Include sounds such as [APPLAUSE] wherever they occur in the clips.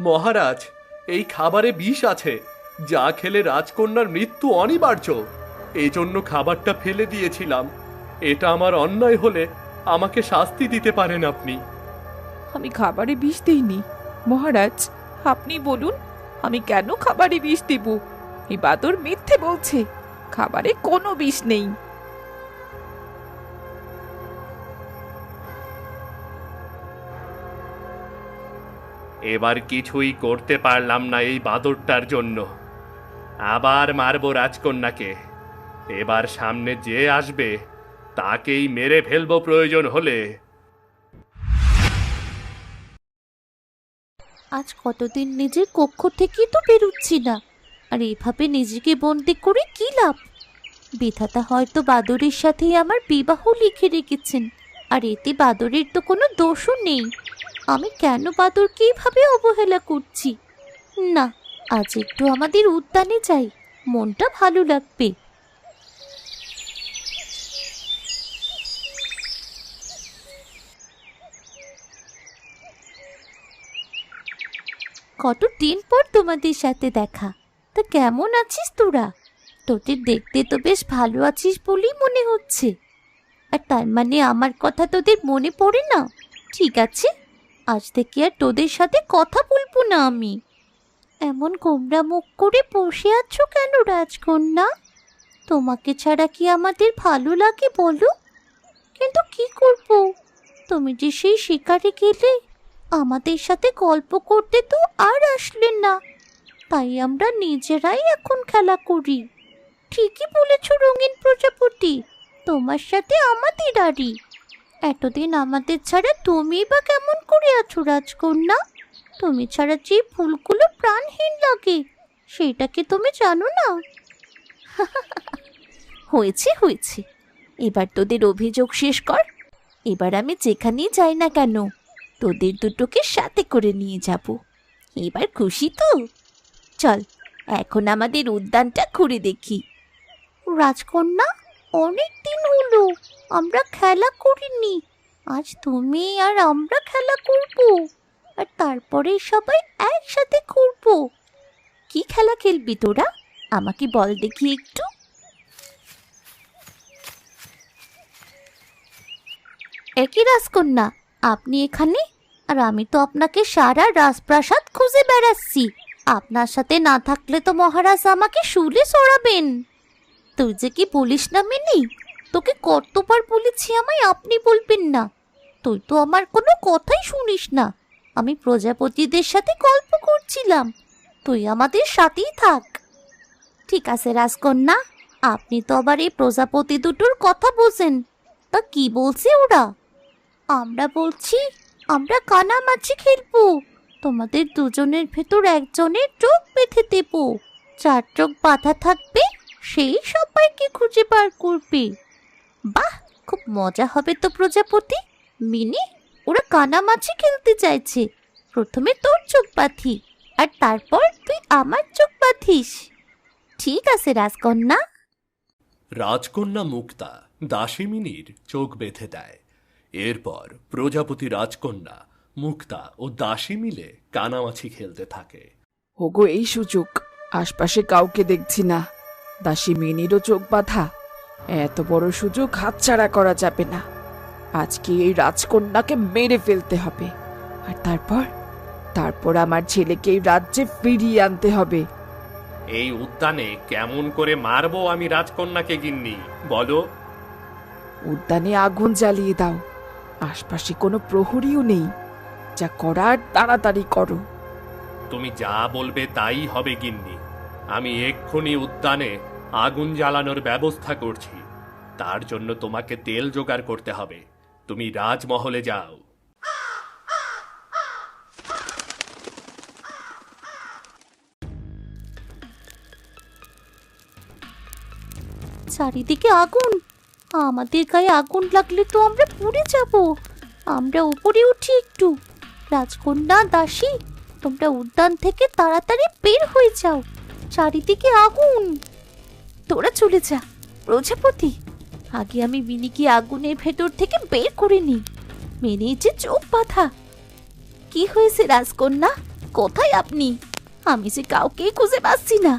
মহারাজ, এই খাবারে বিষ আছে। যা খেলে রাজকন্যার মৃত্যু অনিবার্য। এই জন্য খাবারটা ফেলে দিয়েছিলাম। এটা আমার অন্যায় হলে আমাকে শাস্তি দিতে পারেন আপনি। আমি খাবারে বিষ দিইনি। মহারাজ, আপনি বলুন, আমি কেন খাবারে বিষ দেব? এই বাদর মিথ্যে বলছে, খাবারে কোনো বিষ নেই। এবার কিছুই করতে পারলাম না এই বাদরটার জন্য। আবার মারবো রাজকন্যাকে। এবার সামনে যে আসবে, তাকেই মেরে ফেলব প্রয়োজন হলে। আজ কতদিন নিজের কক্ষ থেকেই তো বেরুচ্ছি না। আর এভাবে নিজেকে বন্দি করে কি লাভ? বিধাতা হয়তো বাদরের সাথেই আমার বিবাহ লিখে রেখেছেন, আর এতে বাদরের তো কোনো দোষও নেই। আমি কেন বাদরকে এইভাবে অবহেলা করছি? না, আজ একটু আমাদের উদ্যানে যাই, মনটা ভালো লাগবে। কত দিন পর তোমাদের সাথে দেখা, তা কেমন আছিস তোরা? তোদের দেখতে তো বেশ ভালো আছিস বলেই মনে হচ্ছে। আর তার মানে আমার কথা তোদের মনে পড়ে না? ঠিক আছে? আজ থেকে আর তোদের সাথে কথা বলব না আমি। এমন গোমরা মুখ করে বসে আছো কেন রাজকন্যা? তোমাকে ছাড়া কি আমাদের ভালো লাগে বলো? কিন্তু কি করব? তুমি যে সেই শিকারে গেলে, আমাদের সাথে গল্প করতে তো আর আসলেন না। তাই আমরা নিজেরাই এখন খেলা করি। ঠিকই বলেছ রঙিন প্রজাপতি, তোমার সাথে আমাদের আড়ি এতদিন আমাদের ছাড়া তুমি বা কেমন করে আছো, রাজকন্যা? তুমি ছাড়া যে ফুলগুলো প্রাণহীন লাগে সেটাকে তুমি জানো না? [LAUGHS] হয়েছে হয়েছে। এবার তোদের অভিযোগ শেষ কর। এবার আমি যেখানেই যাই না কেন, তোদের দুটোকে সাথে করে নিয়ে যাব। এবার খুশি তো? চল, এখন আমাদের উদ্যানটা ঘুরে দেখি। রাজকন্যা? অনেক দিন হলো, আমরা খেলা করিনি। আজ তুমি আর আমরা খেলা করব। আর তারপরে সবাই একসাথে করব কি খেলা খেলবি তোরা? আমাকে বল দেখি একটু। একই রাজকন্যা, আপনি এখানে? আর আমি তো আপনাকে সারা রাজপ্রাসাদ খুঁজে বেড়াচ্ছি। আপনার সাথে না থাকলে তো মহারাজ আমাকে শুলে সরাবেন। তুই যে কি বলিস না মিনি? তোকে কতবার বলেছি আমায় আপনি বলবেন না। তুই তো আমার কোনো কথাই শুনিস না। আমি প্রজাপতিদের সাথে গল্প করছিলাম। তুই আমাদের সাথেই থাক। ঠিক আছে রাজকন্যা, আপনি তো আবার এই প্রজাপতি দুটোর কথা বোঝেন। তা কি বলছে ওরা? আমরা বলছি, আমরা কানামাছি খেলব। তোমাদের দুজনের ভেতর একজনের চোখ বেঁধে দেব। চার চোখ বাঁধা থাকবে সেই সবাইকে খুঁজে বার করবে? বাহ খুব মজা হবে তো প্রজাপতি। মিনি ওরা কানামাছি খেলতে চাইছে। প্রথমে তোর চোখ বাঁধি আর তারপর তুই আমার চোখ বাঁধিস। ঠিক আছে রাজকন্যা। রাজকন্যা মুক্তা দাসিমিনীর চোখ বেঁধে দেয়। এরপর প্রজাপতি রাজকন্যা মুক্তা ও দাসী মিলে কানামাছি খেলতে থাকে। ওগো এই সুযোগ। আশপাশে কাউকে দেখছি না। দাসী মিনিরও চোখ বাঁধা। এত বড় সুযোগ হাতছাড়া করা যাবে না। আজকে এই রাজকন্যাকে মেরে ফেলতে হবে। আর তারপর? তারপর আমার ছেলেকে এই রাজ্যে ফিরিয়ে আনতে হবে। এই উদ্যানে কেমন করে মারবো আমি রাজকন্যাকে গিন্নি? বলো। উদ্যানে আগুন জ্বালিয়ে দাও। আশপাশে কোনো প্রহরীও নেই। যা করার তাড়াতাড়ি করো। তুমি যা বলবে তাই হবে গিন্নি। আমি এক্ষুনি উদ্যানে আগুন জ্বালানোর ব্যবস্থা করছি। তার জন্য তোমাকে তেল জোগাড় করতে হবে। তুমি রাজমহলে যাও। চারিদিকে আগুন। আমাদের গায়ে আগুন লাগলে তো আমরা পুড়ে যাব। আমরা উপরে উঠি একটু। রাজকন্যা, দাসী, তোমরা উদ্যান থেকে তাড়াতাড়ি বের হয়ে যাও। চারিদিকে আগুন। তোরা চলে যা। প্রজাপতি, আগে আমি মিনিকে আগুনের ভেতর থেকে বের করে নিই। মেনে যে চোখ বাঁধা। কি হয়েছে রাজকন্যা? কোথায় আপনি? আমি যে কাউকেই খুঁজে পাচ্ছি না।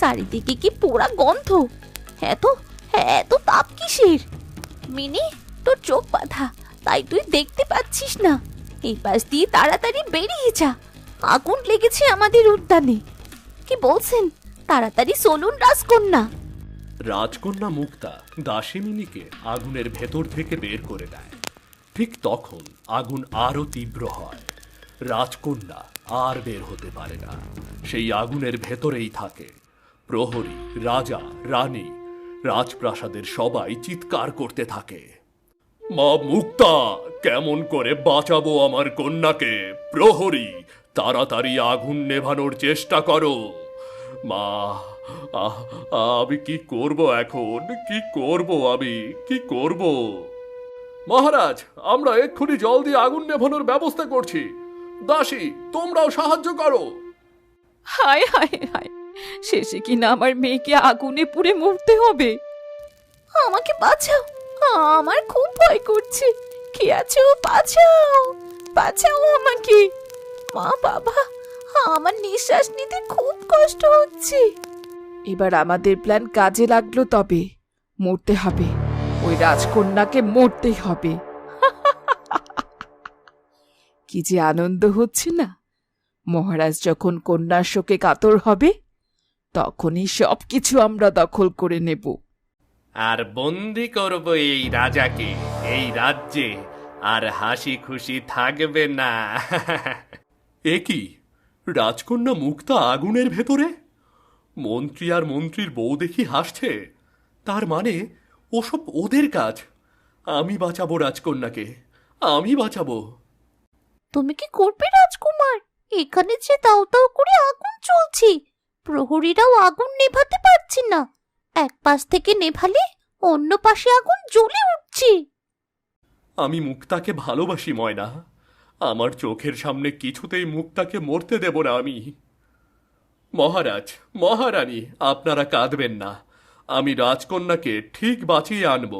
চারিদিকে কি পোড়া গন্ধ? এত এত তাপ কিসের? মিনি, তোর চোখ বাঁধা, তাই তুই দেখতে পাচ্ছিস না। এই পাশ দিয়ে তাড়াতাড়ি বেরিয়ে যা। আগুন লেগেছে আমাদের উদ্যানে। কি বলছেন? তাড়াতাড়ি চলুন রাজকন্যা। রাজকন্যা মুক্তা দাসিমিনীকে আগুনের ভেতর থেকে বের করে দেয়। ঠিক তখন আগুন আরও তীব্র হয়। রাজকন্যা আর বের হতে পারে না। সেই আগুনের ভেতরেই থাকে। প্রহরী, রাজা, রানী, রাজপ্রাসাদের সবাই চিৎকার করতে থাকে। মা মুক্তা, কেমন করে বাঁচাবো আমার কন্যাকে? প্রহরী, তাড়াতাড়ি আগুন নেভানোর চেষ্টা করো। মা আমি কি করব এখন? কি করব আমি? কি করব? মহারাজ, আমরা এক্ষুনি জল দিয়ে আগুন নেভানোর ব্যবস্থা করছি। দাসী, তোমরাও সাহায্য করো। হায় হায় হায়, শেষে কিনা আমার মেয়েকে আগুনে পুড়ে মরতে হবে। আমাকে বাঁচাও, আমার খুব ভয় করছে। কে আছো বাঁচাও বাঁচাও আমাকে। মা বাবা, আমার নিঃশ্বাস নিতে খুব কষ্ট হচ্ছে। এবার আমাদের প্ল্যান কাজে লাগল তবে। মরতে হবে। ওই রাজকন্যাকে মরতেই হবে। [LAUGHS] কি যে আনন্দ হচ্ছে না? মহারাজ যখন কন্যার শোকে কাতর হবে তখনই সব কিছু আমরা দখল করে নেব। আর বন্দি করব এই রাজাকে এই রাজ্যে। আর হাসি খুশি থাকবে না। [LAUGHS] এ কি? রাজকন্যা মুক্তা আগুনের ভেতরে? মন্ত্রী আর মন্ত্রীর বউ দেখি হাসছে। তার মানে ওসব ওদের কাজ। আমি বাঁচাবো রাজকন্যাকে। আমি বাঁচাবো। তুমি কি করবে রাজকুমার? এখানে যে দাও দাও করে আগুন চলছে। প্রহরীরাও আগুন নেভাতে পারছে না। এক পাশ থেকে নেভালে অন্য পাশে আগুন জ্বলে উঠছে। আমি মুক্তাকে ভালোবাসি ময়না। আমার চোখের সামনে কিছুতেই মুক্তাকে মরতে দেব না আমি। মহারাজ মহারানী আপনারা কাঁদবেন না। আমি রাজকন্যাকে ঠিক বাঁচিয়ে আনব।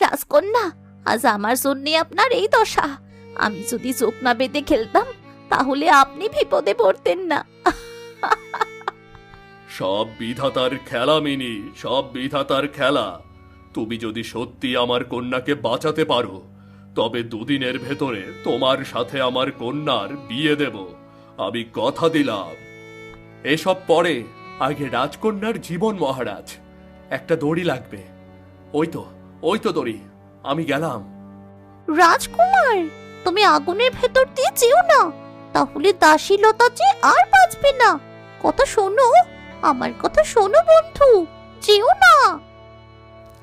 রাজকন্যা আজ আমার জন্যে আপনার এই দশা। আমি যদি চোখ না বেঁধে খেলতাম তাহলে আপনি বিপদে পড়তেন না। সব বিধাতার খেলা মিনি সব বিধাতার খেলা। তুমি যদি সত্যি আমার কন্যাকে বাঁচাতে পারো তবে দুদিনের ভেতরে তোমার সাথে আমার কন্যার বিয়ে দেব। আমি কথা দিলাম। এসব পরে আগে রাজকন্যার জীবন মহারাজ। একটা দড়ি লাগবে। ওই তো ওই তো দড়ি। আমি গেলাম। রাজকুমার তুমি আগুনের ভেতর দিয়ে যেও না। তাহলে দাসীলতা যে আর বাঁচবে না। কথা শোনো আমার কথা শোনো বন্ধু যেও না।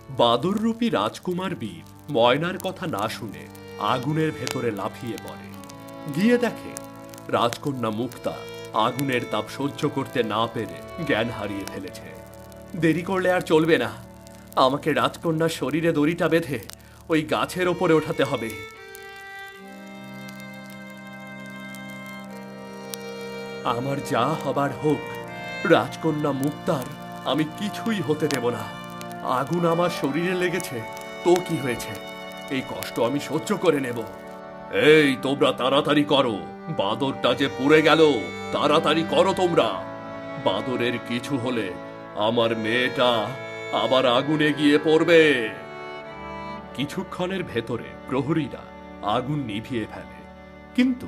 বাদররূপী রাজকুমার বীর ময়নার কথা না শুনে আগুনের ভেতরে লাফিয়ে পড়ে। গিয়ে দেখে রাজকন্যা মুক্তা আগুনের তাপ সহ্য করতে না পেরে জ্ঞান হারিয়ে ফেলেছে। দেরি করলে আর চলবে না। আমাকে রাজকন্যার শরীরে দড়িটা বেঁধে ওই গাছের ওপরে ওঠাতে হবে। আমার যা হবার হোক, রাজকন্যা মুক্তার, আমি কিছুই হতে দেব না। আগুন আমার শরীরে লেগেছে, তো কি হয়েছে? এই কষ্ট আমি সহ্য করে নেব। এই তোমরা তাড়াতাড়ি করো, বাদরটা যে পুড়ে গেল। তাড়াতাড়ি করো তোমরা। বাদরের কিছু হলে আমার মেয়েটা আবার আগুনে গিয়ে পড়বে। কিছুক্ষণের ভেতরে প্রহরীরা আগুন নিভিয়ে ফেলে। কিন্তু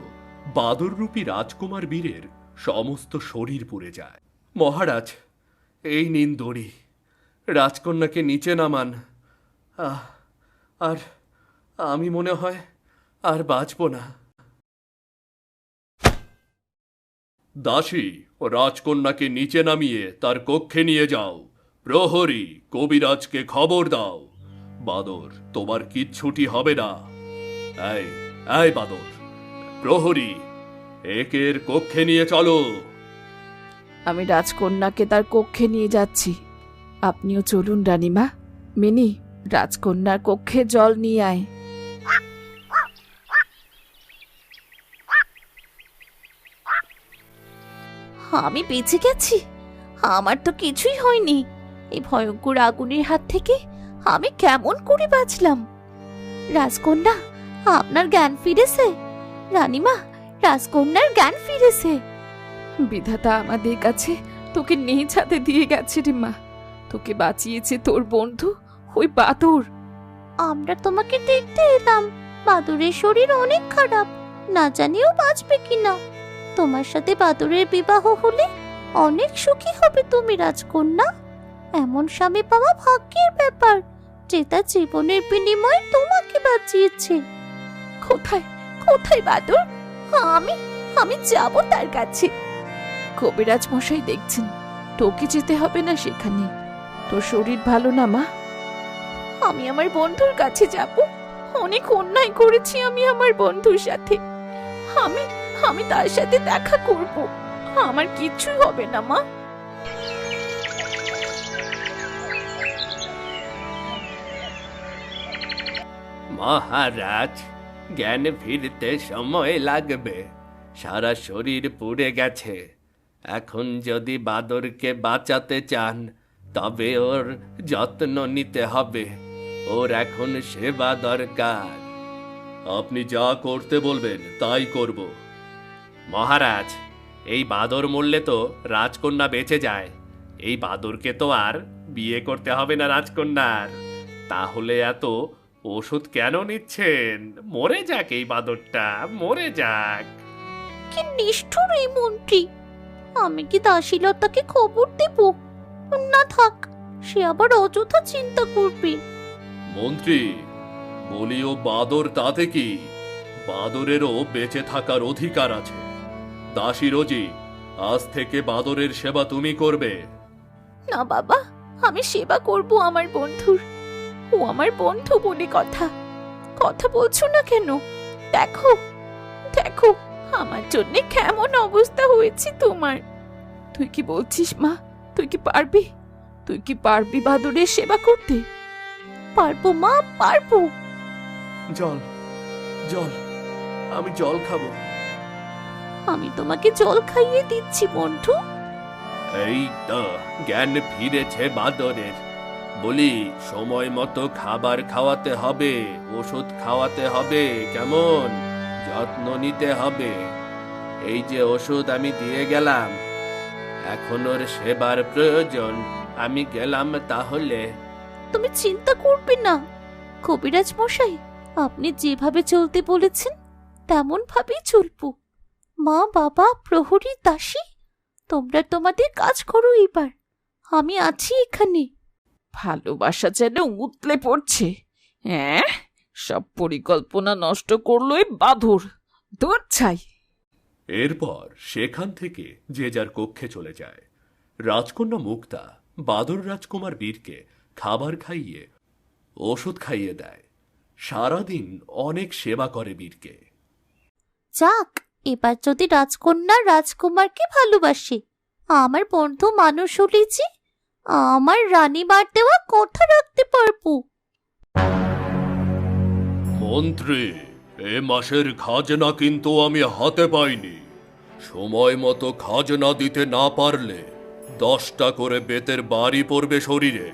বাদররূপী রাজকুমার বীরের সমস্ত শরীর পুড়ে যায়। মহারাজ এই নিন দড়ি। রাজকন্যাকে নিচে নামান। আহ, আর আমি মনে হয় আর বাঁচব না। দাসী ও রাজকন্যাকে নিচে নামিয়ে তার কক্ষে নিয়ে যাও। প্রহরী, কবিরাজকে খবর দাও। বাদর, তোমার কিচ্ছুটি হবে না। এই বাদর, প্রহরী, একের কক্ষে নিয়ে চলো। আমি রাজকন্যাকে তার কক্ষে নিয়ে যাচ্ছি। আপনিও চলুন, রানীমা। মিনি, রাজকন্যার কক্ষে জল নিয়ে আয়। আমি বেঁচে গেছি। আমার তো কিছুই হয়নি। এই ভয়ঙ্কর আগুনের হাত থেকে আমি কেমন করে বাঁচলাম? রাজকন্যা, আপনার জ্ঞান ফিরেছে? রানীমা, রাজকন্যার জ্ঞান ফিরেছে। বিধাতা আমাদের কাছে তোকে নিজ হাতে দিয়ে গেছে রে মা। তোকে বাঁচিয়েছে তোর বন্ধু, ওই বাদর। আমরা তোমাকে দেখতে এলাম। বাদুরের শরীর অনেক খারাপ। না জানিও বাঁচবে কিনা। তোমার সাথে বাদুরের বিবাহ হলে অনেক সুখী হবে তুমি, রাজকন্যা। এমন স্বামী পাওয়া ভাগ্যের ব্যাপার যে তার জীবনের বিনিময়ে তোমাকে বাঁচিয়েছে। কোথায় কোথায় বাদর? আমি আমি যাব তার কাছে। কবিরাজ মশাই দেখছেন, তোকে যেতে হবে না সেখানে। তোর শরীর ভালো না, মা? আমি আমার বন্ধুর কাছে যাব। অনেক অন্যায় করেছি আমি আমার বন্ধুর সাথে। আমি আমি তার সাথে দেখা করব। আমার কিচ্ছু হবে না, মা। মহারাজ, জ্ঞান ফিরতে সময় লাগবে। সারা শরীর পুড়ে গেছে। এখন যদি বাদরকে বাঁচাতে চান, তবে ওর যত্ন নিতে হবে। ওর এখন সেবা দরকার। আপনি যা করতে বলবেন, তাই করব। মহারাজ এই বাদর মরলে তো রাজকন্যা বেঁচে যায়। এই বাদরকে তো আর বিয়ে করতে হবে না রাজকন্যার। তাহলে এত ওষুধ কেন নিচ্ছেন? মরে যাক এই বাদরটা মরে যাক। কি নিষ্ঠুর এই মন্ত্রী। আমি কি দাসীলতাকে খবর দেব? না থাক সে আবার অযথা চিন্তা করবে। মন্ত্রী বলি ও বাদর তাতে কি? বাদরেরও বেঁচে থাকার অধিকার আছে। দাসী রোজি আজ থেকে বাদরের সেবা তুমি করবে। না বাবা আমি সেবা করব আমার বন্ধুর। ও আমার বন্ধু বলে কথা। কথা বলছো না কেন? দেখো দেখো আমার জন্য কেমন অবস্থা হয়েছে তোমার। তুই কি বলছিস মা? তুই কি পারবি? তুই কি পারবি বাদুরের সেবা করতে? পারব মা পারব। জল জল আমি জল খাব। আমি তোমাকে জল খাইয়ে দিচ্ছি বন্ধু। এই তো জ্ঞান ফিরেছে বাদরের। বলি সময় মতো খাবার খাওয়াতে হবে ওষুধ খাওয়াতে হবে কেমন? যত্ন নিতে হবে। এই যে ওষুধ আমি দিয়ে গেলাম এখন ওর সেবার প্রয়োজন। আমি গেলাম তাহলে। তুমি চিন্তা করবে না। কবিরাজ মশাই আপনি যেভাবে চলতে বলেছেন তেমন ভাবেই চলবো। মা বাবা প্রহরী দাসী তোমরা তোমাদের কাজ করো এবার আমি আছি এখানে। ভালোবাসা যেন উতলে পড়ছে। হ্যাঁ সব পরিকল্পনা নষ্ট করল এই বাদুর। দূর ছাই। এরপর সেখান থেকে যে যার কক্ষে চলে যায়। রাজকন্যা মুক্তা বাদর রাজকুমার বীরকে খাবার খাইয়ে ওষুধ খাইয়ে দেয়। সারাদিন অনেক সেবা করে বীরকে। যাক এবার যদি রাজকন্যা রাজকুমারকে ভালোবাসে, আমার বন্ধু মানুষ হলে আমার রানী বার দেওয়া কথা রাখতে পারব। মন্ত্রী, এ মাসের খাজনা কিন্তু আমি হাতে পাইনি। সময় মতো খাজনা দিতে না পারলে দশটা করে বেতের বাড়ি পড়বে শরীরে,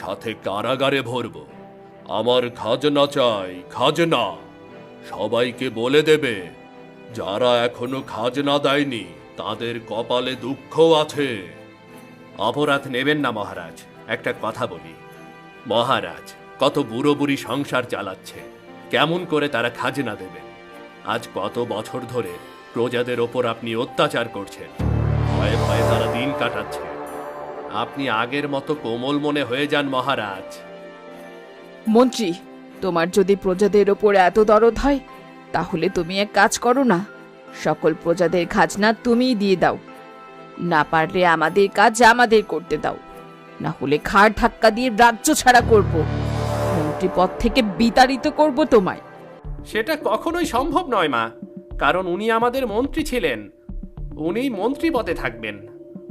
সাথে কারাগারে ভরব। আমার খাজনা চাই, খাজনা। সবাইকে বলে দেবে যারা এখনও খাজনা দেয়নি, তাদের কপালে দুঃখ আছে। অপরাধ নেবেন না মহারাজ, একটা কথা বলি। মহারাজ, কত বুড়ো বুড়ি সংসার চালাচ্ছে, কেমন করে তারা খাজনা দেবেন আজ কত বছর ধরে প্রজাদের ওপর আপনি অত্যাচার করছেন। ভয়ে ভয়ে তারা দিন কাটাচ্ছে। আপনি আগের মতো কোমল মনে হয়ে যান মহারাজ। মন্ত্রী, তোমার যদি প্রজাদের ওপর এত দরদ হয় তাহলে তুমি এক কাজ করো না। সকল প্রজাদের খাজনা তুমিই দিয়ে দাও। না পারলে আমাদের কাজ আমাদের করতে দাও। না হলে খাড় ধাক্কা দিয়ে রাজ্য ছাড়া করব। মন্ত্রী পদ থেকে বিতাড়িত করব তোমায়? সেটা কখনোই সম্ভব নয়, মা। কারণ উনি আমাদের মন্ত্রী ছিলেন। উনি মন্ত্রী পদে থাকবেন।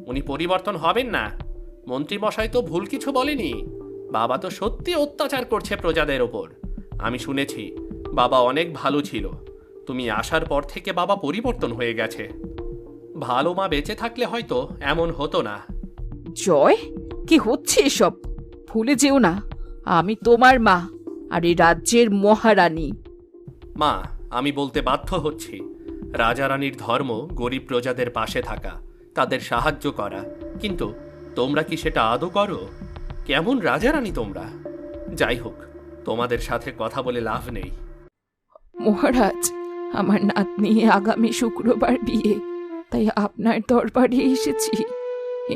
উনি পরিবর্তন হবেন না। মন্ত্রী মশাই তো ভুল কিছু বলেনি। বাবা তো সত্যি অত্যাচার করছে প্রজাদের ওপর। আমি শুনেছি। বাবা অনেক ভালো ছিল। তুমি আসার পর থেকে বাবা পরিবর্তন হয়ে গেছে। ভালো মা বেঁচে থাকলে হয়তো এমন হতো না। জয়? কি হচ্ছে এসব? ভুলে যেও না আমি তোমার মা আর এই রাজ্যের মহারানী। মা আমি বলতে বাধ্য হচ্ছি। রাজারানীর ধর্ম গরিব প্রজাদের পাশে থাকা তাদের সাহায্য করা। কিন্তু তোমরা কি সেটা আদৌ করো? কেমন রাজারানী তোমরা? যাই হোক তোমাদের সাথে কথা বলে লাভ নেই। মহারাজ, আমার নাতনি আগামী শুক্রবার বিয়ে, তাই আপনার দরবারে এসেছি।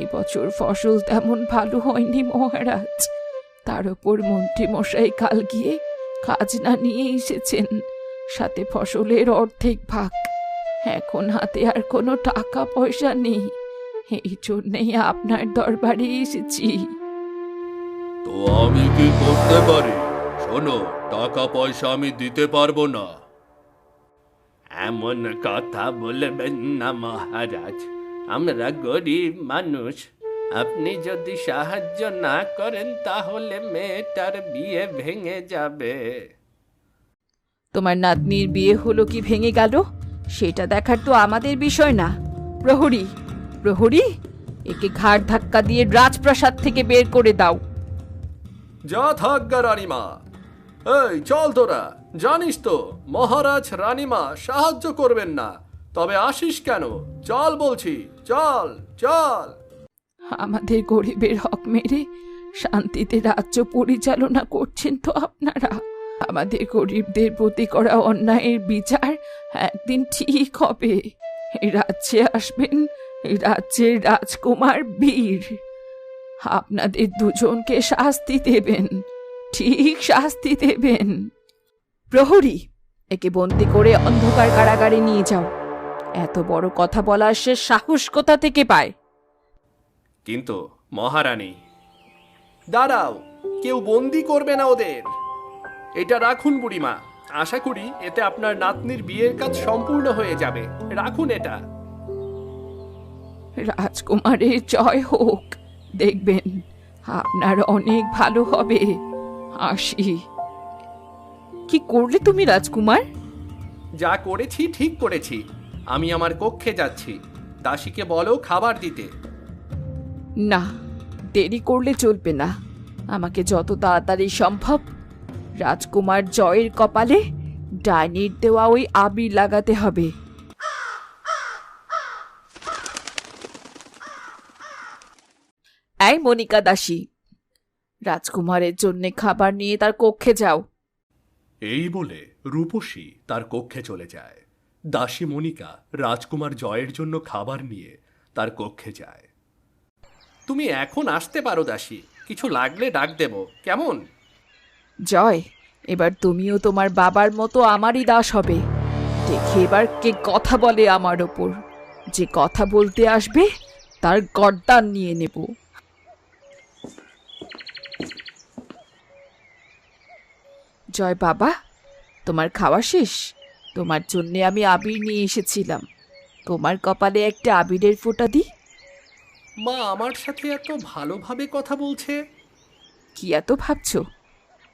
এবছর ফসল তেমন ভালো হয়নি মহারাজ। তার ওপর মন্ত্রী মশাই কাল গিয়ে খাজনা নিয়ে এসেছেন, সাথে ফসলের অর্ধেক ভাগ। এখন হাতে আর কোনো টাকা পয়সা নেই, এই জন্যেই আপনার দরবারে এসেছি। তো আমি কি করতে পারি? শোনো টাকা পয়সা আমি দিতে পারব না। এমন কথা বলবেন না মহারাজ। আমরা গরিব মানুষ। আপনি যদি সাহায্য না করেন তাহলে মেয়েটার বিয়ে ভেঙে যাবে। তোমার নাতনির বিয়ে হলো কি ভেঙে গেল? সেটা দেখার তো আমাদের বিষয় না। প্রহরী প্রহরী একে ঘাড় ধাক্কা দিয়ে রাজপ্রাসাদ থেকে বের করে দাও। যা থাকগা রানীমা। এই, চল তোরা। জানিস তো, মহারাজ রানীমা সাহায্য করবেন না। তবে আসিস কেন? চল বলছি, চল চল। আমাদের গরিবের হক মেরে শান্তিতে রাজ্য পরিচালনা করছেন তো আপনারা। আমাদের গরিবদের প্রতি করা অন্যায়ের বিচার একদিন ঠিক হবে। রাজ্যে আসবেন রাজ্যের রাজকুমার বীর। আপনাদের দুজনকে শাস্তি দেবেন। ঠিক শাস্তি দেবেন। প্রহরী একে বন্দি করে অন্ধকার কারাগারে নিয়ে যাও। এত বড় কথা বলার সে সাহস কোথা থেকে পায়? কিন্তু মহারানী দাঁড়াও কেউ বন্দি করবে না ওদের। এটা রাখুন বুড়িমা আশা করি এতে আপনার নাতনির বিয়ের কাজ সম্পূর্ণ হয়ে যাবে। রাখুন এটা। রাজকুমারের জয় হোক দেখবেন আপনার অনেক ভালো হবে। আসি। কি করলে তুমি রাজকুমার? যা করেছি ঠিক করেছি। আমি আমার কক্ষে যাচ্ছি। দাসীকে বলো খাবার দিতে। না দেরি করলে চলবে না। আমাকে যত তাড়াতাড়ি সম্ভব রাজকুমার জয়ের কপালে ডাইনির দেওয়া ওই আবির লাগাতে হবে। এই মনিকা দাসী রাজকুমারের জন্য খাবার নিয়ে তার কক্ষে যাও। এই বলে রূপসী তার কক্ষে চলে যায়। দাসী মনিকা রাজকুমার জয়ের জন্য খাবার নিয়ে তার কক্ষে যায়। তুমি এখন আসতে পারো দাসী কিছু লাগলে ডাক দেব কেমন? জয় এবার তুমিও তোমার বাবার মতো আমারই দাস হবে। দেখে এবার কে কথা বলে আমার ওপর। যে কথা বলতে আসবে তার গর্দান নিয়ে নেব। জয় বাবা তোমার খাওয়া শেষ? তোমার জন্যে আমি আবির নিয়ে এসেছিলাম। তোমার কপালে একটা আবিরের ফোঁটা দিই মা আমার সাথে এত ভালোভাবে কথা বলছে। কি এত ভাবছ?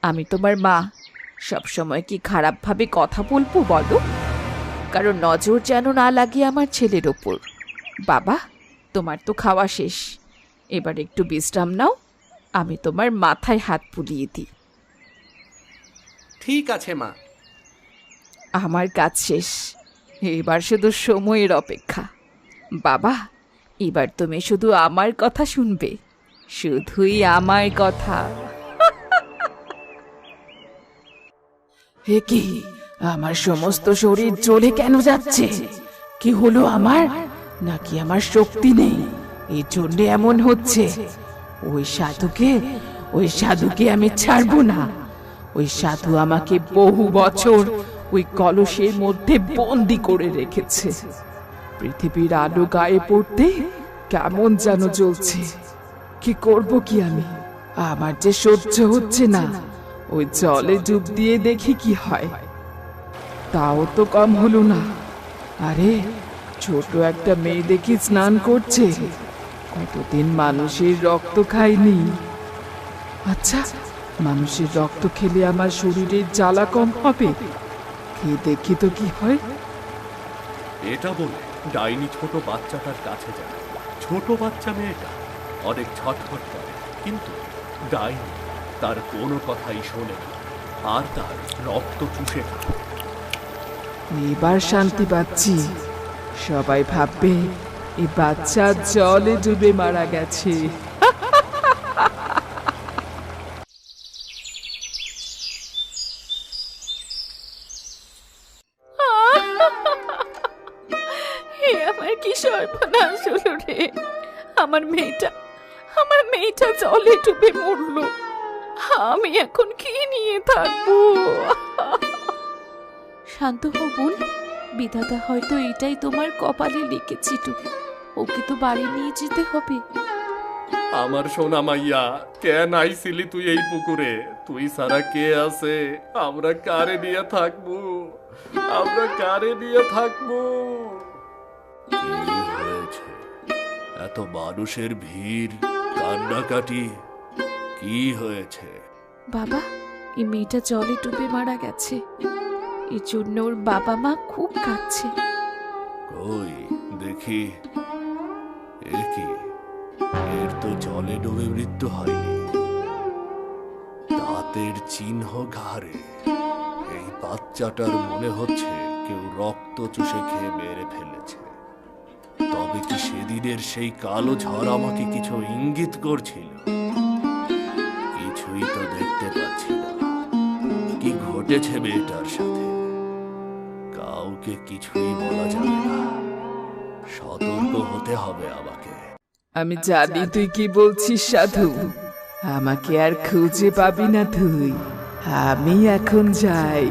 আমি তোমার মা। সব সময় কি খারাপভাবে কথা বলব বলো? কারণ নজর যেন না লাগে আমার ছেলের ওপর। বাবা তোমার তো খাওয়া শেষ। এবার একটু বিশ্রাম নাও। আমি তোমার মাথায় হাত বুলিয়ে দিই। ঠিক আছে মা। আমার কাজ শেষ। এবার শুধু সময়ের অপেক্ষা। বাবা এবার তুমি শুধু আমার কথা শুনবে। শুধুই আমার কথা। হে কি? আমার সমস্ত শরীর জ্বলে কেন যাচ্ছে? কি হলো আমার? নাকি আমার শক্তি নেই? এই জন্য এমন হচ্ছে। ওই সাধুকে ওই সাধুকে আমি ছাড়বো না। ওই সাধু আমাকে বহু বছর ওই কলসের মধ্যে বন্দি করে রেখেছে। পৃথিবীর আলো গায়ে পড়তে কেমন যেন জ্বলছে। কি করব কি আমি? আমার যে সহ্য হচ্ছে না। ওই জলে ডুব দিয়ে দেখি কি হয়। তাও তো কম হলো না। আরে, ছোট একটা মেয়ে দেখি স্নান করছে। কতদিন মানুষের রক্ত খায়নি। আচ্ছা মানুষের রক্ত খেলে আমার শরীরের জ্বালা কম হবে। খেয়ে দেখি তো কি হয়? এটা বলে ডাইনি ছোট বাচ্চাটার কাছে যায়। ছোট বাচ্চা মেয়েটা অনেক ছটফট করে কিন্তু ডাইনি তার কোনো কথাই শোনে না আর তার রক্ত চুষে খায় এবার শান্তি পাচ্ছি। সবাই ভাববে এই বাচ্চা জলে ডুবে মারা গেছে। রে আমার মেয়েটা আমার মেয়েটা জলে ডুবে মরলো। আমি এখন কি নিয়ে থাকব? শান্ত হও বোন। বিধাতা হয়তো এটাই তোমার কপালে লিখেছিল ওকে তো বাড়ি নিয়ে যেতে হবে। আমার সোনা মাইয়া কেন আইছিলি তুই এই পুকুরে? তুই সারা কে আছে? আমরা কারে নিয়ে থাকব? আমরা কারে নিয়ে থাকব? এত মানুষের ভিড় কান্নাকাটি কি হয়েছে? বাবা এই মেয়েটা জলে ডুবে মারা গেছে। এর জন্য ওর বাবা মা খুব কাঁদছে। কই দেখি। এ কি? এর তো জলে ডুবে মৃত্যু হয়নি। দাঁতের চিহ্ন ঘাড়ে। এই বাচ্চাটার মনে হচ্ছে কেউ রক্ত চুষে খেয়ে মেরে ফেলেছে। তবে কি সেদিনের সেই কালো ঝড় আমাকে কিছু ইঙ্গিত করছিল? কিছুই তো দেখতে পাচ্ছি না। কি ঘটেছে মেয়েটার সাথে? কাউকে কিছুই বলা যাবে না। সতর্ক হতে হবে আমাকে। আমি জানি তুই কি বলছিস, সাধু। আমাকে আর খুঁজে পাবি না তুই। আমি এখন যাই।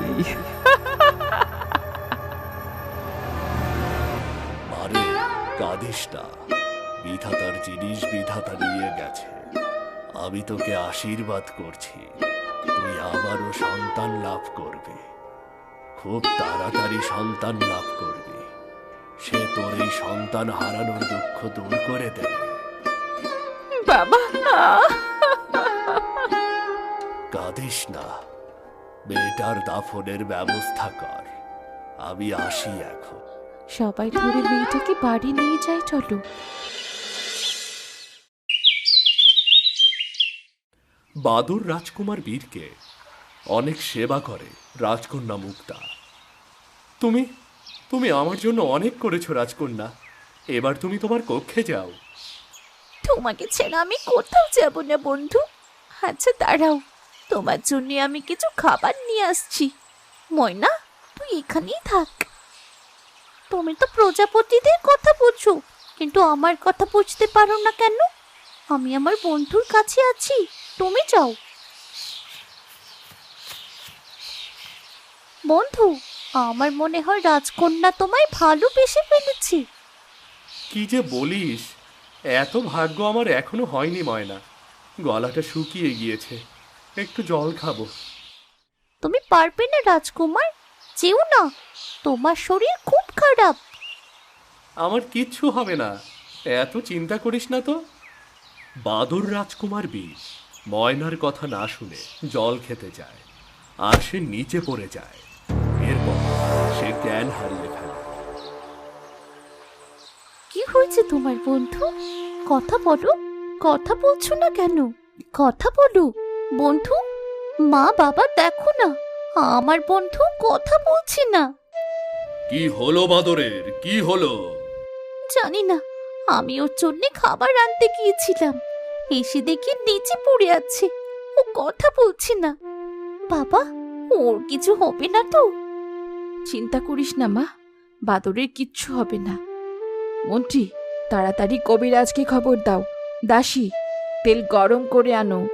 জিনিস বিধাতা নিয়ে গেছে। আমি তোকে আশীর্বাদ করছি। তুই আবারও সন্তান লাভ করবি। খুব তাড়াতাড়ি সন্তান লাভ করবি। সে তোর এই সন্তান হারানোর দুঃখ দূর করে দেবে। বাবা কাঁদিস না। মেয়েটার দাফনের ব্যবস্থা কর। আমি আসি এখন। সবাই ধরে মেয়েটাকে বাড়ি নিয়ে যায় চলো। বাদুর রাজকুমার বীরকে অনেক সেবা করে, রাজকন্যা মুক্তা। তুমি তুমি আমার জন্য অনেক করেছ রাজকন্যা। এবার তুমি তোমার কক্ষে যাও। তোমাকে ছেড়ে আমি কোথাও যাব না, বন্ধু। আচ্ছা দাঁড়াও। তোমার জন্য আমি কিছু খাবার নিয়ে আসছি। ময়না, তুই এখানেই থাক। তুমি তো প্রজাপতিদের কথা বুঝছ কিন্তু আমার কথা বুঝতে পারো না কেন? আমি আমার বন্ধুর কাছে আছি। তুমি যাও। বন্ধু আমার মনে হয় রাজকন্যা তোমায় ভালো ভালোবেসে ফেলেছি। কি যে বলিস এত ভাগ্য আমার এখনও হয়নি ময়না। গলাটা শুকিয়ে গিয়েছে একটু জল খাব। তুমি পারবে না রাজকুমার যেও না তোমার শরীর খুব খারাপ। আমার কিচ্ছু হবে না এত চিন্তা করিস না তো। বাদর রাজকুমার বীর ময়নার কথা না শুনে জল খেতে যায় আর সে নিচে পড়ে যায়। এরপর সে জ্ঞান হারিয়ে ফেলে। কি হয়েছে তোমার বন্ধু? কথা বলো কথা বলছো না কেন? কথা বলো। বন্ধু মা বাবা দেখো না আমার বন্ধু কথা বলছে না। কি হলো বাদরের? কি হলো? জানি না। আমি ওর জন্য খাবার আনতে গিয়েছিলাম। এসে দেখি নিচে পড়ে আছে। ও কথা বলছে না। বাবা ওর কিছু হবে না তো? চিন্তা করিস না মা। বাদরের কিচ্ছু হবে না। মন্ত্রী তাড়াতাড়ি কবিরাজকে খবর দাও। দাসী তেল গরম করে আনো।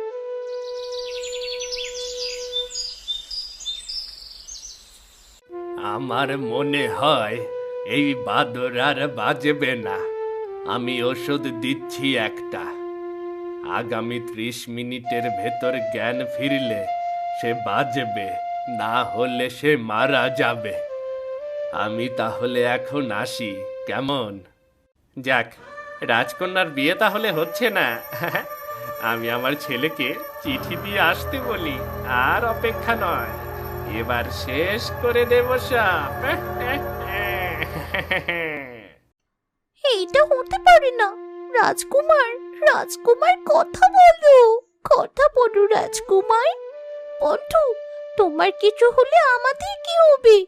আমার মনে হয় এই বাদর আর বাজবে না। আমি ওষুধ দিচ্ছি একটা। আগামী ত্রিশ মিনিটের ভেতর জ্ঞান ফিরলে সে বাজবে না হলে সে মারা যাবে। আমি তাহলে এখন আসি, কেমন? যাক, রাজকন্যার বিয়ে তাহলে হচ্ছে না। [LAUGHS] আমি আমার ছেলেকে চিঠি দিয়ে আসতে বলি, আর অপেক্ষা নয়। এবার শেষ করে দেব সব। [LAUGHS] হতে পারে না। রাজকুমার রাজকুমার কথা বলো। কথা বলো রাজকুমার। বন্ধু, তোমার কিছু হলে আমাদের কি হবে?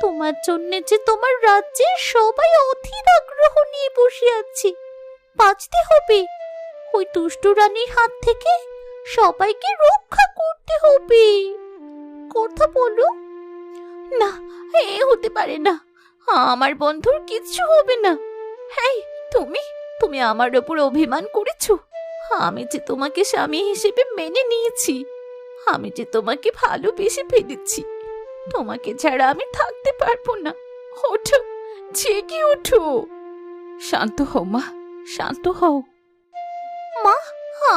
তোমার জন্য যে তোমার রাজ্যের সবাই অধীর আগ্রহ নিয়ে বসে আছে। বাঁচতে হবে। ওই দুষ্টু রানীর হাত থেকে সবাইকে রক্ষা করতে হবে। কথা বলো। না, এ হতে পারে না। আমার বন্ধুর কিচ্ছু হবে না। হ্যাঁ তুমি? তুমি আমার ওপর অভিমান করেছ? আমি যে তোমাকে স্বামী হিসেবে মেনে নিয়েছি, আমি যে তোমাকে ভালোবেসে ফেলেছি, তোমাকে ছাড়া আমি থাকতে পারব না। ওঠো, জেগে ওঠো। শান্ত হও, মা, শান্ত হও। মা,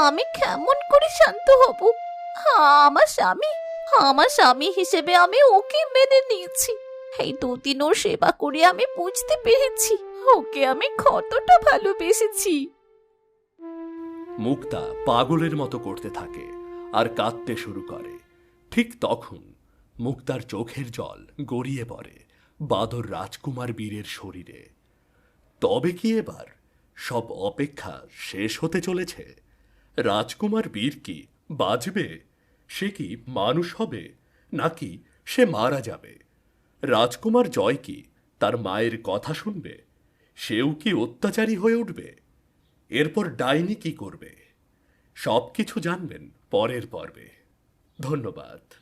আমি কেমন করে শান্ত হব? আমার স্বামী আমার স্বামী হিসেবে আমি ওকে মেনে নিয়েছি। এই দুদিন ওর সেবা করে আমি বুঝতে পেরেছি। ওকে আমি কতটা ভালোবেসেছি। মুক্তা পাগলের মতো করতে থাকে আর কাঁদতে শুরু করে। ঠিক তখন মুক্তার চোখের জল গড়িয়ে পড়ে বাদর রাজকুমার বীরের শরীরে। তবে কি এবার সব অপেক্ষা শেষ হতে চলেছে? রাজকুমার বীর কি বাজবে সে কি মানুষ হবে? নাকি সে মারা যাবে? রাজকুমার জয় কি তার মায়ের কথা শুনবে? সেও কি অত্যাচারী হয়ে উঠবে? এরপর ডাইনি কি করবে? সব কিছু জানবেন পরের পর্বে। ধন্যবাদ।